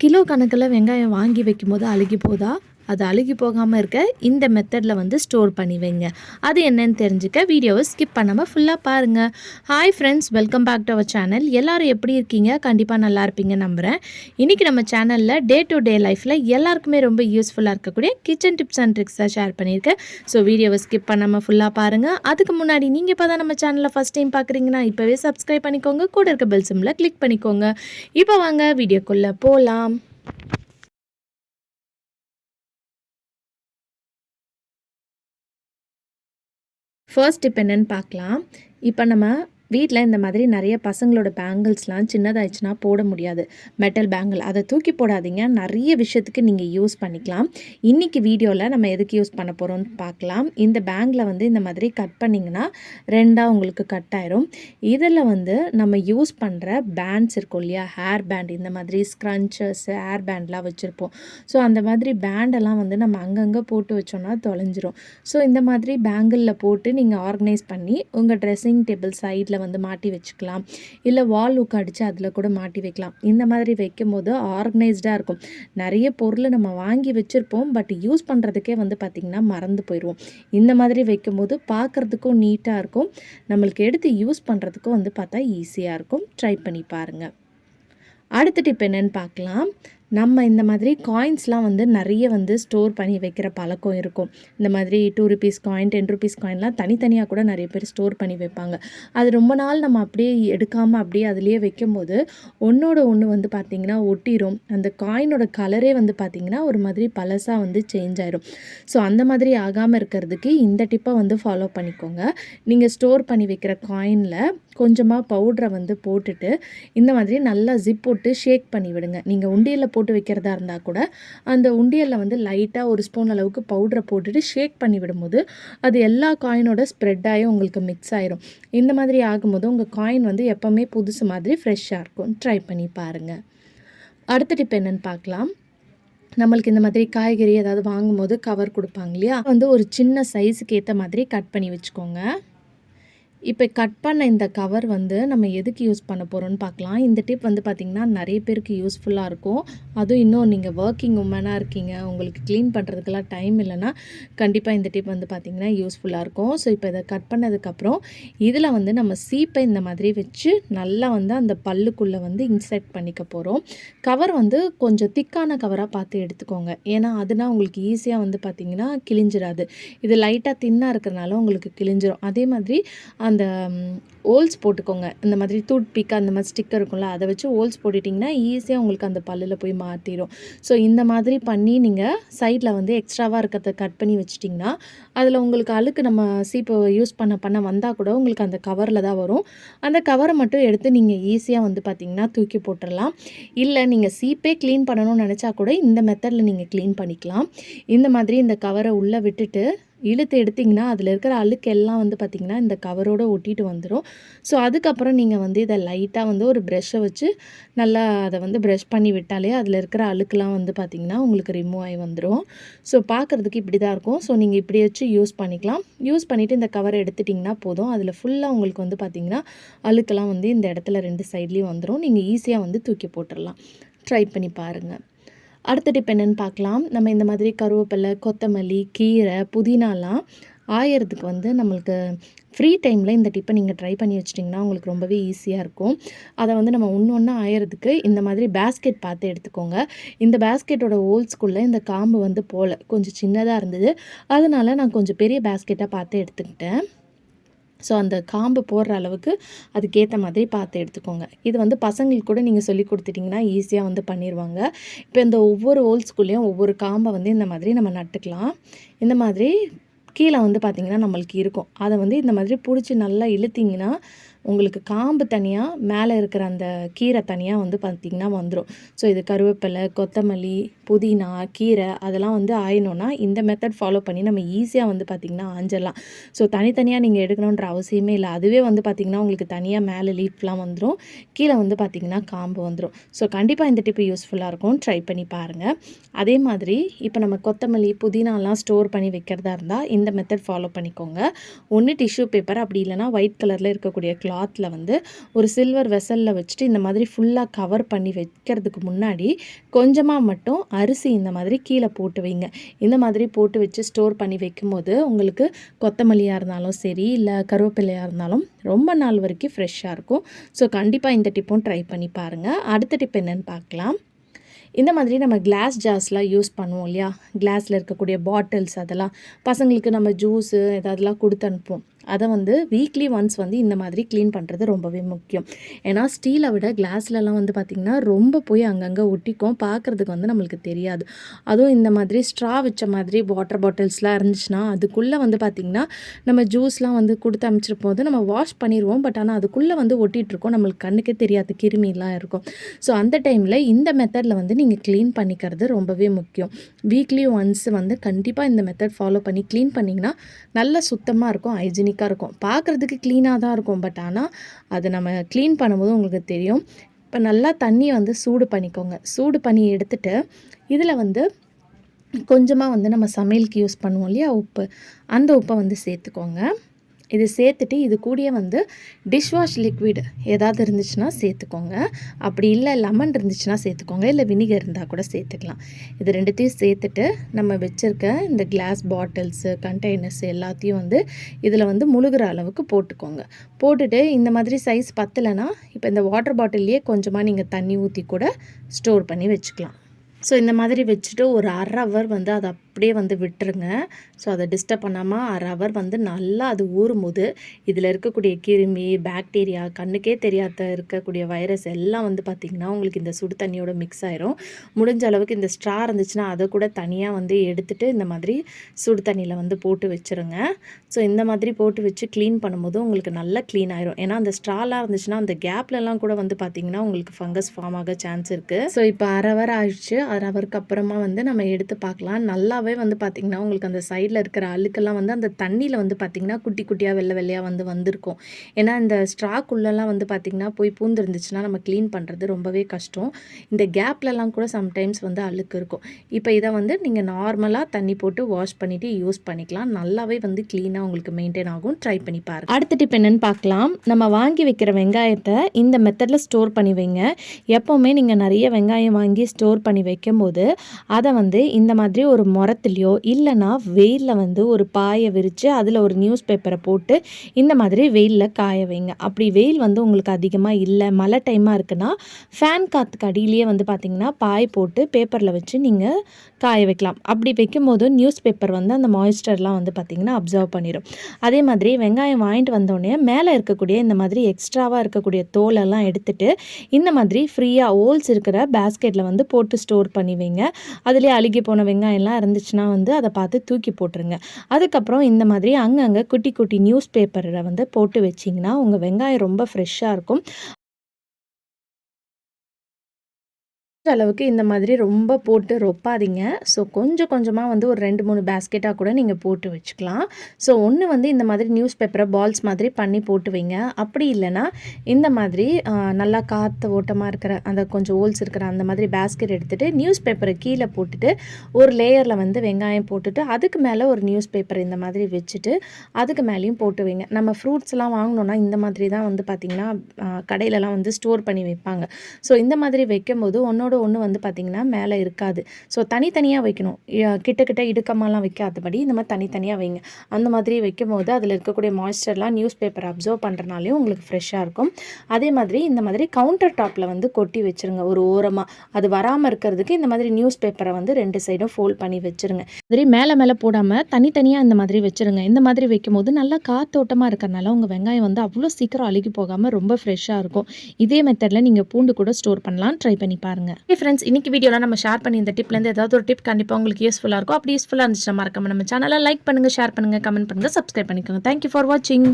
Kilo கணக்கில் வெங்காயம் வாங்கி வைக்கும்போது அழுகி போதா? அது அழுகி போகாமல் இருக்க இந்த மெத்தடில் வந்து ஸ்டோர் பண்ணி வைங்க. அது என்னன்னு தெரிஞ்சுக்க வீடியோவை ஸ்கிப் பண்ணாமல் ஃபுல்லாக பாருங்கள் hi friends welcome back to our channel எல்லோரும் எப்படி இருக்கீங்க? கண்டிப்பாக நல்லா இருப்பீங்க நம்புகிறேன் இன்றைக்கி நம்ம சேனலில் டே டு டே லைஃப்பில் எல்லாருக்குமே ரொம்ப யூஸ்ஃபுல்லாக இருக்கக்கூடிய கிச்சன் டிப்ஸ் அண்ட் ட்ரிக்ஸாக ஷேர் பண்ணியிருக்கேன். ஸோ வீடியோவை ஸ்கிப் பண்ணாமல் ஃபுல்லாக பாருங்கள் அதுக்கு முன்னாடி நீங்கள் இப்போ தான் நம்ம சேனலில் ஃபஸ்ட் டைம் பார்க்குறீங்கன்னா இப்போவே சப்ஸ்கிரைப் பண்ணிக்கோங்க. கூட இருக்க பெல் சிம்மில் கிளிக் பண்ணிக்கோங்க. இப்போ வாங்க வீடியோக்குள்ளே போகலாம் ஃபர்ஸ்ட் இப்போ என்னென்னு பார்க்கலாம். இப்போ நம்ம வீட்டில் இந்த மாதிரி நிறைய பசங்களோட பேங்கிள்ஸ்லாம் சின்னதாகிடுச்சுன்னா போட முடியாது. மெட்டல் பேங்கிள் அதை தூக்கி போடாதீங்க. நிறைய விஷயத்துக்கு நீங்கள் யூஸ் பண்ணிக்கலாம். இன்றைக்கி வீடியோவில் நம்ம எதுக்கு யூஸ் பண்ண போகிறோம்னு பார்க்கலாம். இந்த பேங்கில் வந்து இந்த மாதிரி கட் பண்ணிங்கன்னா ரெண்டாக உங்களுக்கு கட் ஆயிரும். இதில் வந்து நம்ம யூஸ் பண்ணுற பேண்ட்ஸ் இருக்கும் இல்லையா? ஹேர் பேண்ட் இந்த மாதிரி ஸ்க்ரன்ச்சஸ் ஹேர் பேண்ட்லாம் வச்சுருப்போம். ஸோ அந்த மாதிரி பேண்டெல்லாம் வந்து நம்ம அங்கங்கே போட்டு வச்சோன்னா தொலைஞ்சிரும். ஸோ இந்த மாதிரி பேங்கிளில் போட்டு நீங்கள் ஆர்கனைஸ் பண்ணி உங்கள் ட்ரெஸ்ஸிங் டேபிள் சைடில் வந்து மாட்டி வச்சுக்கலாம். இல்லை வால் உக்கு அடித்து அதில் கூட மாட்டி வைக்கலாம். இந்த மாதிரி வைக்கும்போது ஆர்கனைஸ்டாக இருக்கும். நிறைய பொருளை நம்ம வாங்கி வச்சுருப்போம். பட் யூஸ் பண்ணுறதுக்கே வந்து பார்த்திங்கன்னா மறந்து போயிடுவோம். இந்த மாதிரி வைக்கும்போது பார்க்குறதுக்கும் நீட்டாக இருக்கும். நம்மளுக்கு எடுத்து யூஸ் பண்ணுறதுக்கும் வந்து பார்த்தா ஈஸியாக இருக்கும். ட்ரை பண்ணி பாருங்கள் அடுத்த டிப் என்னென்னு பார்க்கலாம். நம்ம இந்த மாதிரி காயின்ஸ்லாம் வந்து நிறைய வந்து ஸ்டோர் பண்ணி வைக்கிற பழக்கம் இருக்கும். இந்த மாதிரி two rupees coin ten rupees காயின்லாம் தனித்தனியாக கூட நிறைய பேர் ஸ்டோர் பண்ணி வைப்பாங்க. அது ரொம்ப நாள் நம்ம அப்படியே எடுக்காமல் அப்படியே அதுலேயே வைக்கும்போது ஒன்றோட ஒன்று வந்து பார்த்திங்கன்னா ஒட்டிடும் அந்த காயினோட கலரே வந்து பார்த்திங்கன்னா ஒரு மாதிரி பழசாக வந்து சேஞ்ச் ஆயிரும். ஸோ அந்த மாதிரி ஆகாமல் இருக்கிறதுக்கு இந்த டிப்பை வந்து ஃபாலோ பண்ணிக்கோங்க. நீங்கள் ஸ்டோர் பண்ணி வைக்கிற காயினில் கொஞ்சமாக பவுட்ரை வந்து போட்டுட்டு இந்த மாதிரி நல்லா ஜிப் போட்டு ஷேக் பண்ணி விடுங்க. நீங்கள் உண்டியில் போட்டு போட்டு வைக்கிறதா இருந்தால் கூட அந்த உண்டியலில் வந்து லைட்டாக ஒரு ஸ்பூன் அளவுக்கு பவுட்ரை போட்டுட்டு ஷேக் பண்ணி விடும்போது அது எல்லா காயினோட ஸ்ப்ரெட் ஆகி உங்களுக்கு மிக்ஸ் ஆயிரும். இந்த மாதிரி ஆகும்போது உங்கள் காயின் வந்து எப்போவுமே புதுசு மாதிரி ஃப்ரெஷ்ஷாக இருக்கும். ட்ரை பண்ணி பாருங்கள் அடுத்த டிப் என்னென்னு பார்க்கலாம். நம்மளுக்கு இந்த மாதிரி காய்கறி ஏதாவது வாங்கும்போது கவர் கொடுப்பாங்க இல்லையா? வந்து ஒரு சின்ன சைஸுக்கு ஏற்ற மாதிரி கட் பண்ணி வச்சுக்கோங்க. இப்போ கட் பண்ண இந்த கவர் வந்து நம்ம எதுக்கு யூஸ் பண்ண போகிறோம்னு பார்க்கலாம். இந்த டிப் வந்து பார்த்திங்கன்னா நிறைய பேருக்கு யூஸ்ஃபுல்லாக இருக்கும். அதுவும் இன்னும் நீங்கள் ஒர்க்கிங் உமனாக இருக்கீங்க உங்களுக்கு க்ளீன் பண்ணுறதுக்கெல்லாம் டைம் இல்லைன்னா கண்டிப்பாக இந்த டிப் வந்து பார்த்திங்கன்னா யூஸ்ஃபுல்லாக இருக்கும். ஸோ இப்போ இதை கட் பண்ணதுக்கப்புறம் இதில் வந்து நம்ம சீப்பை இந்த மாதிரி வச்சு நல்லா வந்து அந்த பல்லுக்குள்ளே வந்து இன்செர்ட் பண்ணிக்க போகிறோம் கவர் வந்து கொஞ்சம் திக்கான கவராக பார்த்து எடுத்துக்கோங்க. ஏன்னா அதுனா உங்களுக்கு ஈஸியாக வந்து பார்த்திங்கன்னா கிழிஞ்சிடாது இது லைட்டாக தின்னாக இருக்கிறனால உங்களுக்கு கிழிஞ்சிரும். அதே மாதிரி அந்த ஓல்ஸ் போட்டுக்கோங்க. இந்த மாதிரி தூட் பிக் அந்த மாதிரி ஸ்டிக்கர் இருக்கும்ல அதை வச்சு ஓல்ஸ் போட்டுட்டிங்கன்னா ஈஸியாக உங்களுக்கு அந்த பல்லில் போய் மாற்றிடும் ஸோ இந்த மாதிரி பண்ணி நீங்கள் சைடில் வந்து எக்ஸ்ட்ராவாக இருக்கிறத கட் பண்ணி வச்சிட்டிங்கன்னா அதில் உங்களுக்கு அழுக்கு நம்ம சீப்பை யூஸ் பண்ண பண்ண வந்தால் கூட உங்களுக்கு அந்த கவரில் தான் வரும். அந்த கவரை மட்டும் எடுத்து நீங்கள் ஈஸியாக வந்து பார்த்திங்கன்னா தூக்கி போட்டுடலாம். இல்லை நீங்கள் சீப்பே க்ளீன் பண்ணணும்னு நினச்சா கூட இந்த மெத்தடில் நீங்கள் க்ளீன் பண்ணிக்கலாம். இந்த மாதிரி இந்த கவரை உள்ளே விட்டுட்டு இழுத்து எடுத்திங்கன்னா அதில் இருக்கிற அழுக்கெல்லாம் வந்து பார்த்திங்கன்னா இந்த கவரோடு ஒட்டிட்டு வந்துடும் ஸோ அதுக்கப்புறம் நீங்கள் வந்து இதை லைட்டாக வந்து ஒரு ப்ரெஷ்ஷை வச்சு நல்லா அதை வந்து ப்ரெஷ் பண்ணி விட்டாலே அதில் இருக்கிற அழுக்கெலாம் வந்து பார்த்திங்கன்னா உங்களுக்கு ரிமூவ் ஆகி வந்துடும் ஸோ பார்க்குறதுக்கு இப்படி தான் இருக்கும். ஸோ நீங்கள் இப்படி வச்சு யூஸ் பண்ணிக்கலாம். யூஸ் பண்ணிவிட்டு இந்த கவரை எடுத்துட்டிங்கன்னா போதும். அதில் ஃபுல்லாக உங்களுக்கு வந்து பார்த்திங்கன்னா அழுக்கெல்லாம் வந்து இந்த இடத்துல ரெண்டு சைட்லேயும் வந்துடும் நீங்கள் ஈஸியாக வந்து தூக்கி போட்டுடலாம் ட்ரை பண்ணி பாருங்கள் அடுத்த டிப் என்னென்னு பார்க்கலாம். நம்ம இந்த மாதிரி கருவேப்பிலை கொத்தமல்லி கீரை புதினாலாம் ஆயறதுக்கு வந்து நம்மளுக்கு ஃப்ரீ டைமில் இந்த டிப்பை நீங்கள் ட்ரை பண்ணி வச்சிட்டிங்கன்னா உங்களுக்கு ரொம்பவே ஈஸியாக இருக்கும். அதை வந்து நம்ம ஒன்று ஒன்றா ஆயறதுக்கு இந்த மாதிரி பேஸ்கெட் பார்த்து எடுத்துக்கோங்க. இந்த பேஸ்கெட்டோட ஹோல்ஸ்குள்ளே இந்த காம்பு வந்து போகல கொஞ்சம் சின்னதாக இருந்தது. அதனால் நான் கொஞ்சம் பெரிய பேஸ்கெட்டாக பார்த்து எடுத்துக்கிட்டேன். ஸோ அந்த காம்பு போடுற அளவுக்கு அதுக்கேற்ற மாதிரி பார்த்து எடுத்துக்கோங்க. இது வந்து பசங்களுக்கு கூட நீங்கள் சொல்லி கொடுத்துட்டிங்கன்னா ஈஸியாக வந்து பண்ணிடுவாங்க இப்போ இந்த ஒவ்வொரு ஹோல்ஸ்குள்ளேயும் ஒவ்வொரு காம்பை வந்து இந்த மாதிரி நம்ம நட்டுக்கலாம். இந்த மாதிரி கீழே வந்து பார்த்திங்கன்னா நம்மளுக்கு இருக்கும். அதை வந்து இந்த மாதிரி பிடிச்சி நல்லா இழுத்திங்கன்னா உங்களுக்கு காம்பு தனியாக மேலே இருக்கிற அந்த கீரை தனியாக வந்து பார்த்திங்கன்னா வந்துடும் ஸோ இது கருவேப்பிலை கொத்தமல்லி புதினா கீரை அதெல்லாம் வந்து ஆயினோன்னா இந்த மெத்தட் ஃபாலோ பண்ணி நம்ம ஈஸியாக வந்து பார்த்திங்கன்னா ஆஞ்சிடலாம் ஸோ தனித்தனியாக நீங்கள் எடுக்கணுன்ற அவசியமே இல்லை. அதுவே வந்து பார்த்திங்கன்னா உங்களுக்கு தனியாக மேலே லீஃப்லாம் வந்துடும் கீழே வந்து பார்த்திங்கன்னா காம்பு வந்துடும் ஸோ கண்டிப்பாக இந்த டிப்பு யூஸ்ஃபுல்லாக இருக்கும். ட்ரை பண்ணி பாருங்கள் அதே மாதிரி இப்போ நம்ம கொத்தமல்லி புதினாலாம் ஸ்டோர் பண்ணி வைக்கிறதா இருந்தால் இந்த மெத்தட் ஃபாலோ பண்ணிக்கோங்க. ஒன்று டிஷ்யூ பேப்பர் அப்படி இல்லைனா ஒயிட் கலரில் இருக்கக்கூடிய கிளாத்தில் வந்து ஒரு சில்வர் வெசலில் வச்சுட்டு இந்த மாதிரி ஃபுல்லாக கவர் பண்ணி வைக்கிறதுக்கு முன்னாடி கொஞ்சமாக மட்டும் அரிசி இந்த மாதிரி கீழே போட்டு வைங்க. இந்த மாதிரி போட்டு வச்சு ஸ்டோர் பண்ணி வைக்கும்போது உங்களுக்கு கொத்தமல்லியாக இருந்தாலும் சரி இல்லை கருவேப்பிலையாக இருந்தாலும் ரொம்ப நாள் வரைக்கும் ஃப்ரெஷ்ஷாக இருக்கும். ஸோ கண்டிப்பாக இந்த டிப்பும் ட்ரை பண்ணி பாருங்கள் அடுத்த டிப் என்னென்னு பார்க்கலாம். இந்த மாதிரி நம்ம கிளாஸ் ஜார்ஸ்லாம் யூஸ் பண்ணுவோம் இல்லையா? கிளாஸில் இருக்கக்கூடிய பாட்டில்ஸ் அதெல்லாம். பசங்களுக்கு நம்ம ஜூஸு ஏதாவதுலாம் கொடுத்து அனுப்புவோம். அதை வந்து வீக்லி ஒன்ஸ் வந்து இந்த மாதிரி க்ளீன் பண்ணுறது ரொம்பவே முக்கியம். ஏன்னா ஸ்டீலை விட கிளாஸ்லலாம் வந்து பார்த்திங்கன்னா ரொம்ப போய் அங்கங்கே ஒட்டிக்கும். பார்க்குறதுக்கு வந்து நம்மளுக்கு தெரியாது. அதுவும் இந்த மாதிரி ஸ்ட்ரா வச்ச மாதிரி வாட்டர் பாட்டில்ஸ்லாம் இருந்துச்சுன்னா அதுக்குள்ளே வந்து பார்த்திங்கன்னா நம்ம ஜூஸ்லாம் வந்து கொடுத்து அனுப்பிச்சிருப்போம் போது நம்ம வாஷ் பண்ணிடுவோம் பட் ஆனால் அதுக்குள்ளே வந்து ஒட்டிகிட்ருக்கோம் நம்மளுக்கு கண்ணுக்கே தெரியாது கிருமிலாம் இருக்கும். ஸோ அந்த டைமில் இந்த மெத்தடில் வந்து நீங்கள் க்ளீன் பண்ணிக்கிறது ரொம்பவே முக்கியம். வீக்லி ஒன்ஸ் வந்து கண்டிப்பாக இந்த மெத்தட் ஃபாலோ பண்ணி க்ளீன் பண்ணிங்கன்னா நல்ல சுத்தமாக இருக்கும். ஹைஜீனிக் யூனிக்காக இருக்கும். பார்க்குறதுக்கு க்ளீனாக தான் இருக்கும். பட் ஆனால் அது நம்ம க்ளீன் பண்ணும்போது உங்களுக்கு தெரியும். இப்போ நல்லா தண்ணியை வந்து சூடு பண்ணிக்கோங்க. சூடு பண்ணி எடுத்துட்டு இதில் வந்து கொஞ்சமாக வந்து நம்ம சமையலுக்கு யூஸ் பண்ணுவோம் இல்லையா? உப்பு. அந்த உப்பை வந்து சேர்த்துக்கோங்க. இது சேர்த்துட்டு இது கூடயே வந்து டிஷ்வாஷ் லிக்விட் ஏதாவது இருந்துச்சுன்னா சேர்த்துக்கோங்க. அப்படி இல்லை லெமன் இருந்துச்சுன்னா சேர்த்துக்கோங்க. இல்லை வினிகர் இருந்தால் கூட சேர்த்துக்கலாம். இது ரெண்டுத்தையும் சேர்த்துட்டு நம்ம வச்சுருக்க இந்த கிளாஸ் பாட்டில்ஸு கண்டெய்னர்ஸ் எல்லாத்தையும் வந்து இதில் வந்து முழுகிற அளவுக்கு போட்டுக்கோங்க. போட்டுட்டு இந்த மாதிரி சைஸ் பத்தலைன்னா இப்போ இந்த வாட்டர் பாட்டில்லையே கொஞ்சமாக நீங்கள் தண்ணி ஊற்றி கூட ஸ்டோர் பண்ணி வச்சுக்கலாம். ஸோ இந்த மாதிரி வச்சுட்டு ஒரு அரை ஹவர் வந்து அதை அப்படியே வந்து விட்டுருங்க. ஸோ அதை டிஸ்டர்ப் பண்ணாமல் அரை ஹவர் வந்து நல்லா அது ஊறும்போது இதில் இருக்கக்கூடிய கிருமி பாக்டீரியா கண்ணுக்கே தெரியாத இருக்கக்கூடிய வைரஸ் எல்லாம் வந்து பார்த்திங்கன்னா உங்களுக்கு இந்த சுடு தண்ணியோட மிக்ஸ் ஆயிரும். முடிஞ்ச அளவுக்கு இந்த ஸ்ட்ரா இருந்துச்சுன்னா அதை கூட தனியாக வந்து எடுத்துகிட்டு இந்த மாதிரி சுடு தண்ணியில் வந்து போட்டு வச்சுருங்க. ஸோ இந்த மாதிரி போட்டு வச்சு க்ளீன் பண்ணும்போது உங்களுக்கு நல்லா க்ளீன் ஆயிரும். ஏன்னா அந்த ஸ்ட்ராலாம் இருந்துச்சுன்னா அந்த கேப்லலாம் கூட வந்து பார்த்திங்கன்னா உங்களுக்கு ஃபங்கஸ் ஃபார்ம் ஆக சான்ஸ் இருக்குது ஸோ இப்போ அரை ஹவர் ஆயிடுச்சு. அரை ஹவருக்கு அப்புறமா வந்து நம்ம எடுத்து பார்க்கலாம். நல்லா ஃபுல்லாகவே வந்து பார்த்திங்கன்னா உங்களுக்கு அந்த சைடில் இருக்கிற அழுக்கெல்லாம் வந்து அந்த தண்ணியில் வந்து பார்த்திங்கன்னா குட்டி குட்டியாக வெள்ளை வெள்ளையாக வந்து வந்திருக்கும். ஏன்னா இந்த ஸ்ட்ராக்குள்ளெல்லாம் வந்து பார்த்திங்கன்னா போய் பூந்துருந்துச்சுன்னா நம்ம க்ளீன் பண்ணுறது ரொம்பவே கஷ்டம். இந்த கேப்லலாம் கூட சம்டைம்ஸ் வந்து அழுக்கு இருக்கும். இப்போ இதை வந்து நீங்கள் நார்மலாக தண்ணி போட்டு வாஷ் பண்ணிவிட்டு யூஸ் பண்ணிக்கலாம். நல்லாவே வந்து க்ளீனாக உங்களுக்கு மெயின்டைன் ஆகும். ட்ரை பண்ணி பாருங்கள் அடுத்த டிப் என்னென்னு பார்க்கலாம். நம்ம வாங்கி வைக்கிற வெங்காயத்தை இந்த மெத்தடில் ஸ்டோர் பண்ணி வைங்க. எப்போவுமே நீங்கள் நிறைய வெங்காயம் வாங்கி ஸ்டோர் பண்ணி வைக்கும்போது அதை வந்து இந்த மாதிரி ஒரு முறை மரத்துலேயோ இல்லைனா வெயிலில் வந்து ஒரு பாயை விரித்து அதில் ஒரு நியூஸ் பேப்பரை போட்டு இந்த மாதிரி வெயிலில் காய வைங்க. அப்படி வெயில் வந்து உங்களுக்கு அதிகமாக இல்லை மழை டைமாக இருக்குன்னா ஃபேன் காற்றுக்கு அடியிலேயே வந்து பார்த்திங்கன்னா பாய் போட்டு பேப்பரில் வச்சு நீங்கள் காய வைக்கலாம். அப்படி வைக்கும்போது நியூஸ் பேப்பர் வந்து அந்த மாய்ஸ்டர்லாம் வந்து பார்த்திங்கன்னா அப்சர்வ் பண்ணிடும் அதே மாதிரி வெங்காயம் வாங்கிட்டு வந்தோடனே மேலே இருக்கக்கூடிய இந்த மாதிரி எக்ஸ்ட்ராவாக இருக்கக்கூடிய தோலெல்லாம் எடுத்துகிட்டு இந்த மாதிரி ஃப்ரீயாக ஹோல்ஸ் இருக்கிற பேஸ்கெட்டில் வந்து போட்டு ஸ்டோர் பண்ணி வைங்க. அதுலேயே அழுகி போன வெங்காயம்லாம் இருந்து இருந்துச்சுன்னா வந்து அதை பார்த்து தூக்கி போட்டுருங்க. அதுக்கப்புறம் இந்த மாதிரி அங்கங்கே குட்டி குட்டி நியூஸ் பேப்பரை வந்து போட்டு வச்சிங்கன்னா உங்கள் வெங்காயம் ரொம்ப ஃப்ரெஷ்ஷாக இருக்கும். அளவுக்கு இந்த மாதிரி ரொம்ப போட்டு ரொப்பாதீங்க. ஸோ கொஞ்சம் கொஞ்சமாக வந்து ஒரு ரெண்டு மூணு பேஸ்கெட்டாக கூட நீங்கள் போட்டு வச்சுக்கலாம். ஸோ ஒன்று வந்து இந்த மாதிரி நியூஸ் பேப்பரை பால்ஸ் மாதிரி பண்ணி போட்டு வைங்க. அப்படி இல்லைன்னா இந்த மாதிரி நல்லா காற்று ஓட்டமாக இருக்கிற அந்த கொஞ்சம் ஹோல்ஸ் இருக்கிற அந்த மாதிரி பேஸ்கெட் எடுத்துகிட்டு நியூஸ் பேப்பரை கீழே போட்டுட்டு ஒரு லேயரில் வந்து வெங்காயம் போட்டுட்டு அதுக்கு மேலே ஒரு நியூஸ் பேப்பர் இந்த மாதிரி வச்சுட்டு அதுக்கு மேலேயும் போட்டு வைங்க. நம்ம ஃப்ரூட்ஸ்லாம் வாங்கினோன்னா இந்த மாதிரி தான் வந்து பார்த்திங்கன்னா கடையிலலாம் வந்து ஸ்டோர் பண்ணி வைப்பாங்க. ஸோ இந்த மாதிரி வைக்கும்போது ஒன்றோட ஒன்று வந்து பார்த்திங்கன்னா மேலே இருக்காது. ஸோ தனித்தனியாக வைக்கணும். கிட்ட கிட்ட இடுக்கமாலாம் வைக்காதபடி இந்த மாதிரி தனித்தனியாக வைங்க. அந்த மாதிரி வைக்கும் போது அதில் இருக்கக்கூடிய மாய்ஸ்டர்லாம் நியூஸ் பேப்பர் அப்சர்வ் பண்ணுறனாலையும் உங்களுக்கு ஃப்ரெஷ்ஷாக இருக்கும். அதே மாதிரி இந்த மாதிரி கவுண்டர் டாப்பில் வந்து கொட்டி வச்சுருங்க. ஒரு ஓரமாக அது வராமல் இருக்கிறதுக்கு இந்த மாதிரி நியூஸ் பேப்பரை வந்து ரெண்டு சைடும் ஃபோல்ட் பண்ணி வச்சுருங்க. மாதிரி மேலே மேலே போடாமல் தனித்தனியாக இந்த மாதிரி வச்சுருங்க. இந்த மாதிரி வைக்கும் போது நல்லா காத்தோட்டமாக இருக்கிறனால உங்கள் வெங்காயம் வந்து அவ்வளோ சீக்கிரம் அழுகி போகாமல் ரொம்ப ஃப்ரெஷ்ஷாக இருக்கும். இதே மெத்தடில் நீங்கள் பூண்டு கூட ஸ்டோர் பண்ணலாம். ட்ரை பண்ணி பாருங்கள் ஃப்ரெண்ட்ஸ் இன்னைக்கு வீடியோவில் நம்ம ஷேர் பண்ணி இந்த டிப்லேருந்து ஏதாவது ஒரு டிப் கண்டிப்பாக உங்களுக்கு யூஸ்ஃபுல்லாக இருக்கும். அப்படி யூஸ்ஃபுல்லாக இருந்துச்சுன்னா மறக்காம நம்ம சேனலை லைக் பண்ணுங்கள் ஷேர் பண்ணுங்கள் கமெண்ட் பண்ணுங்கள் சப்ஸ்கிரைப் பண்ணிக்கோங்க. தேங்க்யூ ஃபார் வாட்சிங்